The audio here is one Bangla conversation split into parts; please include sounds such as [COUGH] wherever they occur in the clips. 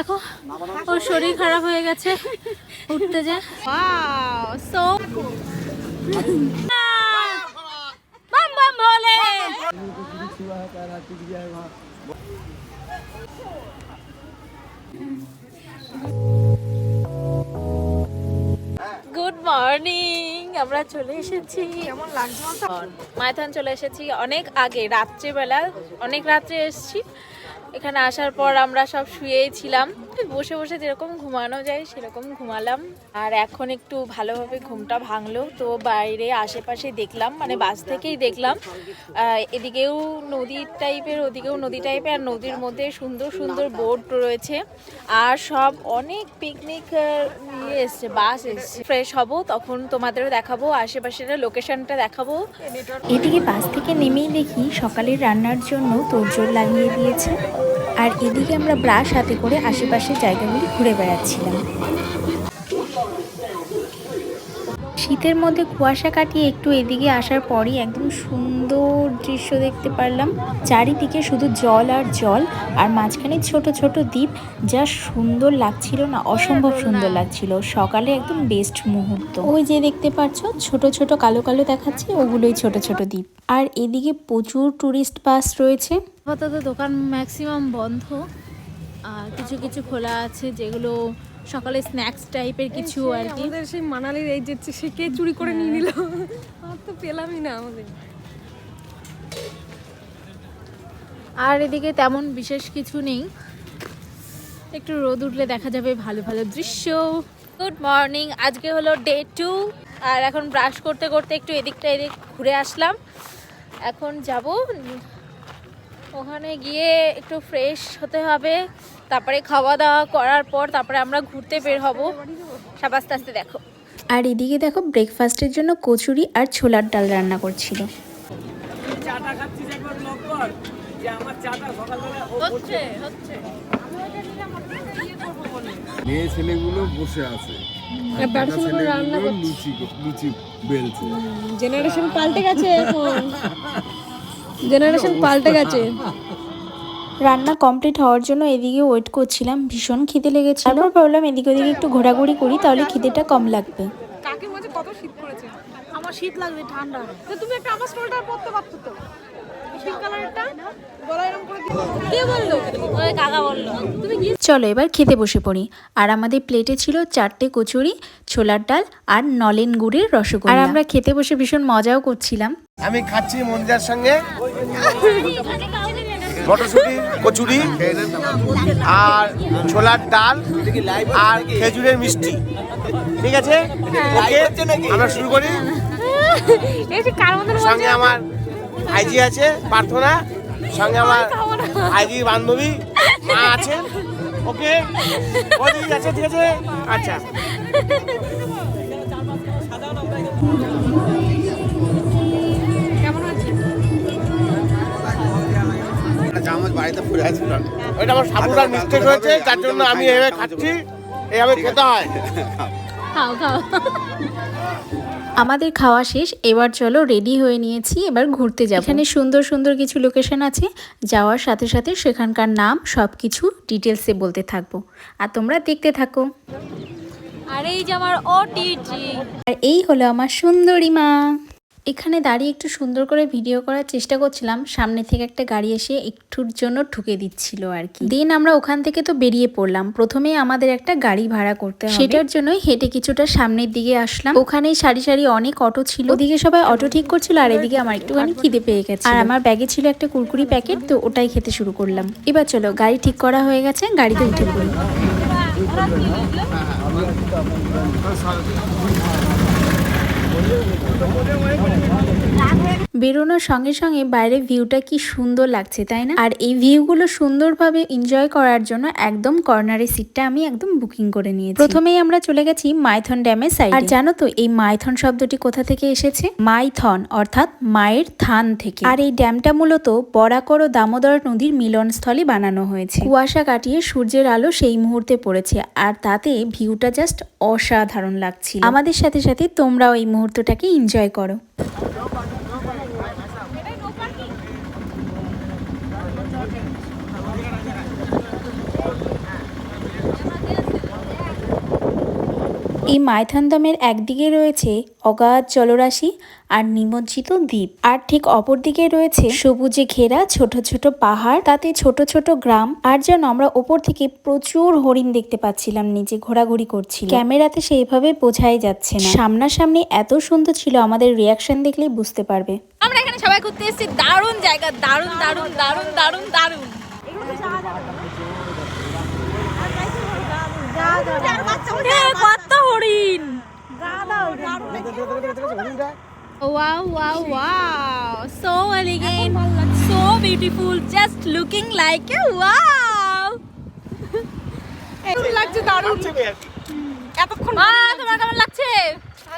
দেখো ওর শরীর খারাপ হয়ে গেছে। উঠতে যে। সো বাম বাম ভোলে গুড মর্নিং আমরা চলে এসেছি। কেমন লাগছে? মাইথন চলে এসেছি অনেক আগে রাত্রেবেলা অনেক রাত্রে এসেছি। এখানে আসার পর আমরা সব শুয়েই ছিলাম। বসে বসে যেরকম ঘুমানো যায়, সেরকম ঘুমালাম। আর এখন একটু ভালোভাবে ঘুমটা ভাঙলো, তো বাইরে আশেপাশে দেখলাম মানে বাস থেকেই দেখলাম। এদিকেও নদী টাইপের ওদিকেও নদী টাইপের আর নদীর মধ্যে সুন্দর সুন্দর বোট রয়েছে। আর সব অনেক পিকনিক ইয়ে এসছে বাস এসছে। ফ্রেশ হব, তখন তোমাদেরও দেখাবো, আশেপাশের লোকেশনটা দেখাবো। এদিকে বাস থেকে নেমেই দেখি সকালের রান্নার জন্য তোড়জোড় লাগিয়ে দিয়েছে। আর এদিকে আমরা ব্রাশ হাতে করে আশেপাশের জায়গাগুলি ঘুরে বেড়াচ্ছিলাম। শীতের মধ্যে কুয়াশা কাটিয়ে একটু এদিকে আসার পরই একদম সুন্দর দৃশ্য দেখতে পারলাম। চারিদিকে শুধু জল আর জল, আর মাঝখানে ছোট ছোট দ্বীপ যা সুন্দর লাগছিল না, অসম্ভব সুন্দর লাগছিল। সকালে একদম বেস্ট মুহূর্ত। ওই যে দেখতে পাচ্ছ, ছোট ছোট কালো কালো দেখাচ্ছে, ওগুলোই ছোট ছোট দ্বীপ। আর এদিকে প্রচুর টুরিস্ট বাস রয়েছে। আপাতত দোকান ম্যাক্সিমাম বন্ধ। আর কিছু কিছু খোলা আছে যেগুলো সকালে স্ন্যাক্স টাইপের কিছু আর কি। আমাদের সেই মানালির এই যে সে কে চুরি করে নিয়ে নিল? আর তো পেলামই না আমাদের। আর এদিকে তেমন বিশেষ কিছু নেই। একটু রোদ উঠলে দেখা যাবে ভালো ভালো দৃশ্য। গুড মর্নিং আজকে হলো ডে টু আর এখন ব্রাশ করতে করতে একটু এদিকটা এদিক ঘুরে আসলাম। এখন যাব ওখানে গিয়ে একটু ফ্রেশ হতে হবে। তারপরে খাওয়া দাওয়া করার পর তারপরে আমরা ঘুরতে বের হব। সব আস্তে আস্তে দেখো। আর এদিকে দেখো ব্রেকফাস্টের জন্য কচুরি আর ছোলার ডাল রান্না করছিল। হচ্ছে হচ্ছে। মেয়ে ছেলেগুলো বসে আছে। জেনারেশন পাল্টে গেছে এখন। [LAUGHS] জেনারেশন পাল্টে গেছে। রান্না কমপ্লিট হওয়ার জন্য এদিকে ওয়েট করছিলাম ভীষণ খিদে লেগেছে তারপর ভাবলাম এদিকে ওদিকে একটু ঘোরাঘুরি করি তাহলে খিদেটা কম লাগবে। কাকে মাঝে কত শীত পড়েছে আমার শীত লাগবে ঠান্ডা। তো তুমি একটা আমার স্টোলটা পরতে পারতো তো? চলো এবার খেতে বসে পড়ি। আর আমাদের প্লেটে ছিল চারটে কচুরি ছোলার ডাল আর নলেন গুড়ের রসগোল্লা। আর আমরা খেতে বসে ভীষণ মজাও করছিলাম। আমি খাচ্ছি মঞ্জার সঙ্গে। মটরশুটি কচুরি আর ছোলার ডাল আর খেজুরের মিষ্টি। ঠিক আছে? ওকে আমরা শুরু করি। সঙ্গে আমার আইজি আছে প্রার্থনা। সঙ্গে আমার আইজি বান্ধবী মা আছে। ওকে আছে ঠিক আছে? আচ্ছা। বাড়িতে ওইটা আমার মিস্টেক হয়েছে তার জন্য আমি এভাবে খাচ্ছি এইভাবে খেতে হয়। খাও খাও। আমাদের খাওয়া শেষ এবার চলো রেডি হয়ে নিয়েছি এবার ঘুরতে যাব। এখানে সুন্দর সুন্দর কিছু লোকেশন আছে যাওয়ার সাথে সাথে সেখানকার নাম সব কিছু ডিটেলসে বলতে থাকব। আর তোমরা দেখতে থাকো। আর এই যে আমার ওটিজি আর এই হলো আমার সুন্দরী মা। এখানে দাঁড়িয়ে একটু সুন্দর করে ভিডিও করার চেষ্টা করছিলাম। সামনে থেকে একটা গাড়ি এসে একটুর জন্য ঠুকে দিচ্ছিল আর কি। দেন আমরা ওখান থেকে তো বেরিয়ে পড়লাম। প্রথমে আমাদের একটা গাড়ি ভাড়া করতে হবে। সেটার জন্যই হেঁটে কিছুটা সামনের দিকে আসলাম। ওখানেই সারি সারি অনেক অটো ছিল। ওদিকে সবাই অটো ঠিক করছিল আর এদিকে আমার একটুখানি খিদে পেয়ে গেছে আর আমার ব্যাগে ছিল একটা কুরকুরি প্যাকেট তো ওটাই খেতে শুরু করলাম। এবার চলো, গাড়ি ঠিক করা হয়ে গেছে, গাড়িতে উঠে পড়ি। Thank you. বেরোনোর সঙ্গে সঙ্গে বাইরের ভিউটা কি সুন্দর লাগছে তাই না? আর এই ভিউগুলো সুন্দরভাবে এনজয় করার জন্য একদম কর্নারের সিটটা আমি একদম বুকিং করে নিয়েছি। প্রথমেই আমরা চলে গেছি মাইথন ড্যামের সাইড আর জানো তো এই মাইথন শব্দটি কোথা থেকে এসেছে? মাইথন অর্থাৎ মায়ের থান থেকে। আর এই ড্যামটা মূলত বরাকর ও দামোদর নদীর মিলনস্থলে বানানো হয়েছে। কুয়াশা কাটিয়ে সূর্যের আলো সেই মুহূর্তে পড়েছে আর তাতে ভিউটা জাস্ট অসাধারণ লাগছিল। আমাদের সাথে সাথে তোমরাও এই মুহূর্তটাকে এনজয় করো। এই মাইথানদমের একদিকে রয়েছে অগাধ জলরাশি আর নিমজ্জিত দ্বীপ। আর ঠিক অপর দিকে রয়েছে সবুজে ঘেরা ছোট ছোট পাহাড়, তাতে ছোট ছোট গ্রাম। আর যেন আমরা ওপর থেকে প্রচুর হরিণ দেখতে পাচ্ছিলাম নিচে ঘোরাঘুরি করছিল ক্যামেরাতে সেইভাবে বোঝাই যাচ্ছে না। সামনাসামনি এত সুন্দর ছিল, আমাদের রিয়াকশন দেখলেই বুঝতে পারবে। আমরা এখানে সবাই ঘুরতে এসেছি। দারুণ জায়গা, দারুণ দারুণ দারুণ দারুণ দারুণ। কত হরিণ Wow, wow, wow. So elegant, so beautiful, just looking like a wow. লাগছে দারুণ এতক্ষণ মা তোমার কেমন লাগছে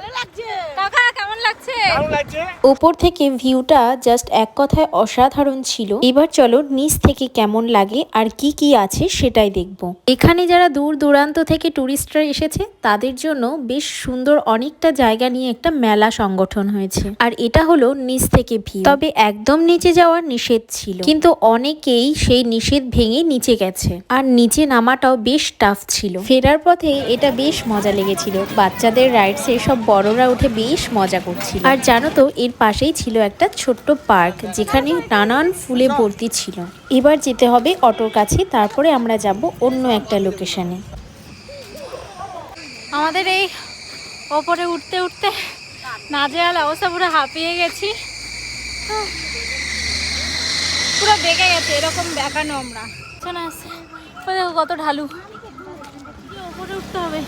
ভালো লাগছে। কাকা কেমন লাগছে? দারুণ লাগছে। ওপর থেকে ভিউটা জাস্ট এক কথায় অসাধারণ ছিল। এবার চলো নিচ থেকে কেমন লাগে আর কি কি আছে সেটাই দেখব। এখানে যারা দূর দূরান্ত থেকে টুরিস্টরা এসেছে তাদের জন্য বেশ সুন্দর অনেকটা জায়গা নিয়ে একটা মেলা সংগঠন হয়েছে। আর এটা হলো নিচ থেকে ভিউ। তবে একদম নিচে যাওয়ার নিষেধ ছিল। কিন্তু অনেকেই সেই নিষেধ ভেঙে নিচে গেছে। আর নিচে নামাটাও বেশ টাফ ছিল। ফেরার পথে এটা বেশ মজা লেগেছিল। বাচ্চাদের রাইডসে সব বড়রা উঠে বেশ মজা করছিল। আর জানো তো, এর পাশেই ছিল একটা ছোট্ট পার্ক, যেখানে নানান ফুলে ভর্তি ছিল। এবার যেতে হবে অটোর কাছে, তারপরে আমরা যাব অন্য একটা লোকেশনে। আমাদের এই ওপরে উঠতে উঠতে নাজেহাল অবস্থা, পুরো হাঁপিয়ে গেছি। পুরো বেঁকে গেছে, এরকম দেখানো আমরা। কত ঢালু। কি উঠতে হবে।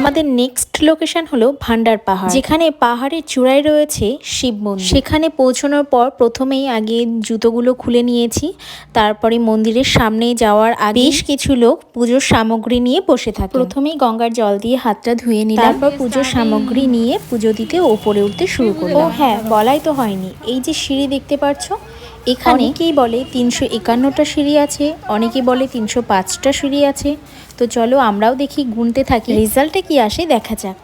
আমাদের নেক্সট লোকেশন হলো ভান্ডার পাহাড়। যেখানে পাহাড়ের চূড়ায় রয়েছে শিব মন্দির। সেখানে পৌঁছানোর পর প্রথমেই আগে জুতোগুলো খুলে নিয়েছি। তারপরে মন্দিরের সামনে যাওয়ার আগে বেশ কিছু লোক পুজোর সামগ্রী নিয়ে বসে থাকে। প্রথমেই গঙ্গার জল দিয়ে হাতটা ধুয়ে নিলাম। তারপর পুজোর সামগ্রী নিয়ে পুজো দিতে ওপরে উঠতে শুরু করলাম। ও হ্যাঁ বলাই তো হয়নি। এই যে সিঁড়ি দেখতে পাচ্ছ এখানে অনেকেই বলে তিনশো একান্নটা সিঁড়ি আছে অনেকে বলে তিনশো পাঁচটা সিঁড়ি আছে। তো চলো আমরাও দেখি গুনতে থাকি। রেজাল্টে কি আসে দেখা যাক।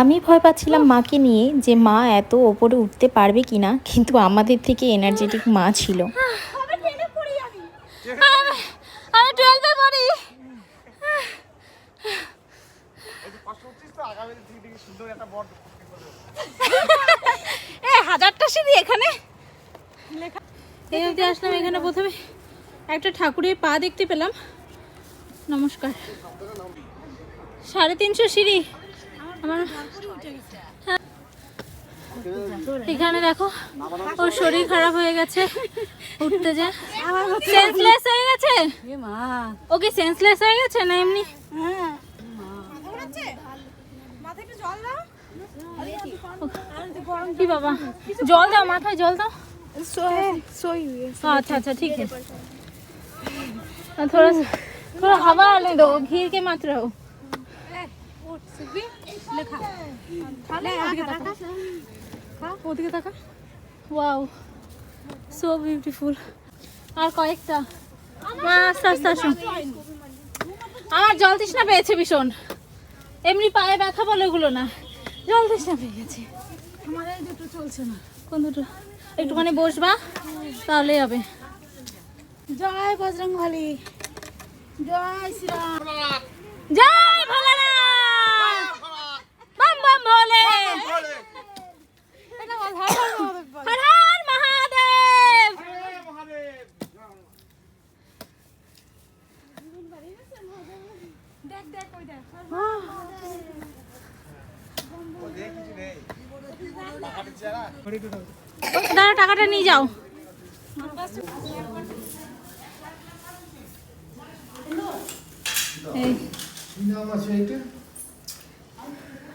আমি ভয় পাচ্ছিলাম মাকে নিয়ে যে মা এত ওপরে উঠতে পারবে কিনা কিন্তু আমাদের থেকে এনার্জেটিক মা ছিল। হাজারটা সিঁড়ি এখানে। আসলাম এখানে প্রথমে। একটা ঠাকুরের পা দেখতে পেলাম। নমস্কার। সাড়ে তিনশো সিঁড়ি। আমার হ্যাঁ। এখানে দেখো ওর শরীর খারাপ হয়ে গেছে। উঠতে যা সেন্সলেস হয়ে গেছে? ও কি সেন্সলেস হয়ে গেছে না এমনি? কি বাবা? জল দাও মাথায় জল দাও। আচ্ছা আচ্ছা ঠিক আছে। थोड़ा सा थोड़ा हवा आने दो घीर के मत रहो ওদিকে তাকা ওয়াও সো বিউটিফুল আর কয়েকটা মা আস্তে আস্তে আসুন আমার জল তৃষ্ণা পেয়েছে ভীষণ এমনি পায়ে ব্যথা বলে ওগুলো না জল তৃষ্ণা পেয়ে গেছে আমার এই দুটো চলছে না কোন দুটো একটুখানি বসবা তাহলেই হবে জয় বজরং বলি জয় শ্রীরাম। জয় ভোলানাথ। বাম বাম ভোলে। হর মহাদেব। দাঁড়া, টাকাটা নিয়ে যাও। এই।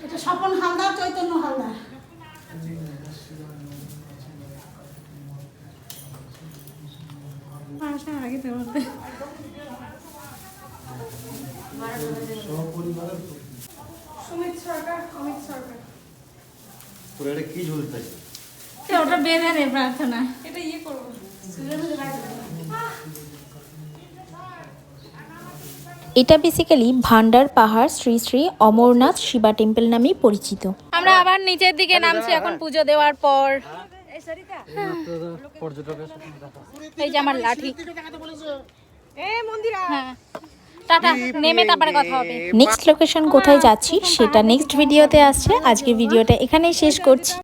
এটা স্বপন হালদার চৈতন্য হালদার। আসার আগে তো সুমিত সরকার অমিত সরকার। এটা কি ঝুলতেছে সে ওটা বেঁধে নে প্রার্থনা। এটা ইয়ে করব। এটা বেসিক্যালি ভান্ডার পাহাড় শ্রী শ্রী অমরনাথ শিবা টেম্পল নামেই পরিচিত। আমরা আবার নিচের দিকে নামছি এখন পুজো দেওয়ার পর। এই যে আমার লাঠি। এ মন্দিরা। হ্যাঁ। টাটা নেমে তারপরে কথা হবে। নেক্সট লোকেশন কোথায় যাচ্ছি সেটা নেক্সট ভিডিওতে আসছে। আজকের ভিডিওটা এখানেই শেষ করছি।